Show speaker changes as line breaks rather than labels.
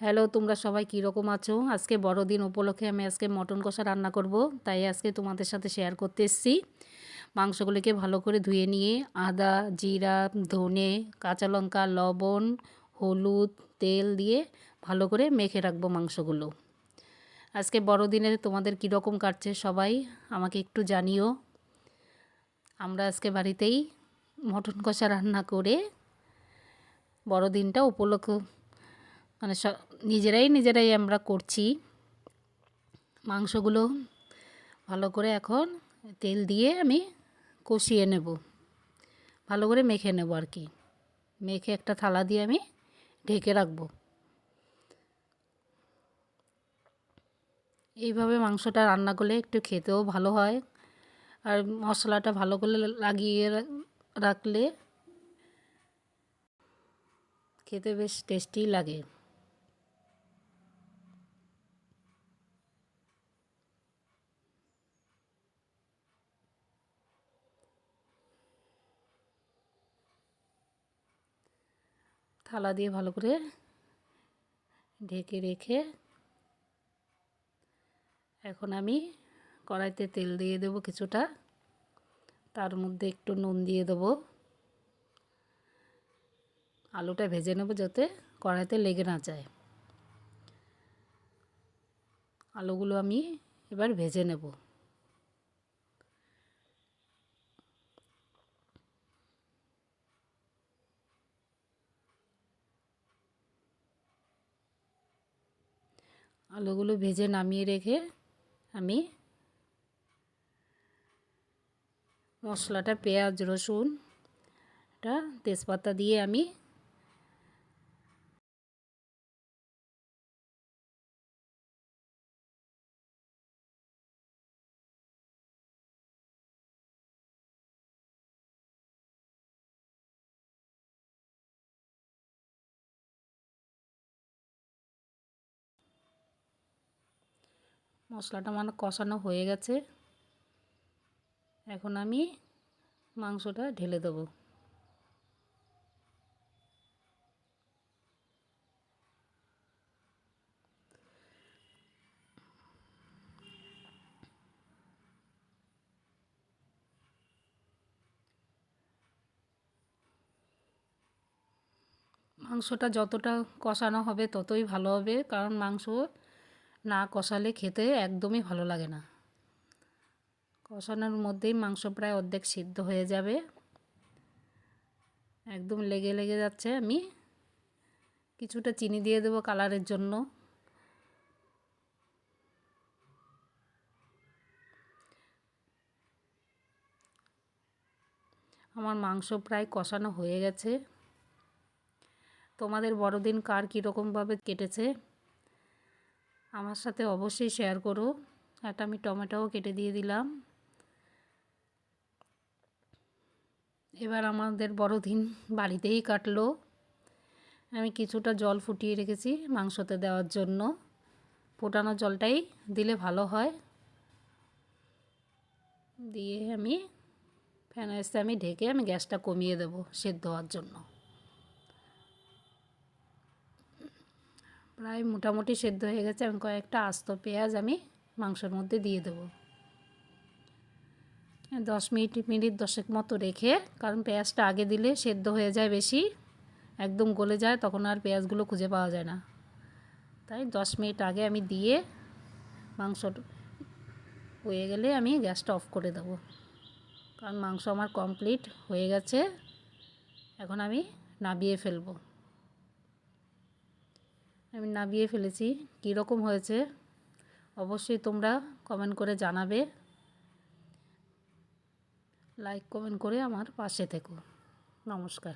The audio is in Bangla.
হ্যালো, তোমরা সবাই কীরকম আছো? আজকে বড়দিন উপলক্ষে আমি আজকে মটন কষা রান্না করব, তাই আজকে তোমাদের সাথে শেয়ার করতে এসেছি। মাংসগুলিকে ভালো করে ধুয়ে নিয়ে আদা, জিরা, ধনে, কাঁচা লঙ্কা, লবণ, হলুদ, তেল দিয়ে ভালো করে মেখে রাখব মাংসগুলো। আজকে বড়দিনে তোমাদের কীরকম কাটছে সবাই আমাকে একটু জানিও। আমরা আজকে বাড়িতেই মটন কষা রান্না করে বড়দিনটা উপলক্ষ মানে সব নিজেরাই নিজেরাই আমরা করছি। মাংসগুলো ভালো করে এখন তেল দিয়ে আমি কষিয়ে নেব। ভালো করে মেখে নেব আর কি। মেখে একটা থালা দিয়ে আমি ঢেকে রাখব। এইভাবে মাংসটা রান্না করলে একটু খেতেও ভালো হয়। আর মশলাটা ভালো করে লাগিয়ে রাখলে খেতে বেশ টেস্টি লাগে। থালা দিয়ে ভালো করে ঢেকে রেখে এখন আমি কড়াইতে তেল দিয়ে দেবো কিছুটা। তার মধ্যে একটু নুন দিয়ে দেবো। আলুটা ভেজে নেব যাতে কড়াইতে লেগে না যায়। আলুগুলো আমি এবার ভেজে নেব। আলুগুলো ভেজে নামিয়ে রেখে আমি মশলাটা পেঁয়াজ রসুনটা তেজপাতা দিয়ে আমি মশলাটা মানে কষানো হয়ে গেছে। এখন আমি মাংসটা ঢেলে দেবো। মাংসটা যতটা কষানো হবে ততই ভালো হবে, কারণ মাংস না কষালে খেতে একদমই ভালো লাগে না। কষানোর মধ্যেই মাংস প্রায় অর্ধেক সিদ্ধ হয়ে যাবে। একদম লেগে লেগে যাচ্ছে আমি। কিছুটা চিনি দিয়ে দেবো কালারের জন্য। আমার মাংস প্রায় কষানো হয়ে গেছে। তোমাদের বড়দিন কার কীরকমভাবে কেটেছে? আমার সাথে অবশ্যই শেয়ার করো। একটা আমি টমেটোও কেটে দিয়ে দিলাম। এবার আমাদের বড়দিন বাড়িতেই কাটলো। আমি কিছুটা জল ফুটিয়ে রেখেছি মাংসতে দেওয়ার জন্য। ফোটানো জলটাই দিলে ভালো হয়। দিয়ে আমি ফ্যান আমি ঢেকে আমি গ্যাসটা কমিয়ে দেবো সেদ্ধ হওয়ার জন্য। প্রায় মোটামুটি সেদ্ধ হয়ে গেছে আমি কয়েকটা আস্ত পেঁয়াজ আমি মাংসের মধ্যে দিয়ে দেবো। দশ মিনিট মিনিট দশেক মতো রেখে, কারণ পেঁয়াজটা আগে দিলে সেদ্ধ হয়ে যায় বেশি, একদম গলে যায়, তখন আর পেঁয়াজগুলো খুঁজে পাওয়া যায় না। তাই দশ মিনিট আগে আমি দিয়ে মাংস হয়ে গেলে আমি গ্যাসটা অফ করে দেবো। কারণ মাংস আমার কমপ্লিট হয়ে গেছে, এখন আমি নাবিয়ে ফেলব। আমি নামিয়ে ফেলেছি। কীরকম হয়েছে? অবশ্যই তোমরা কমেন্ট করে জানাবে। লাইক কমেন্ট করে আমার পাশে থেকো। নমস্কার।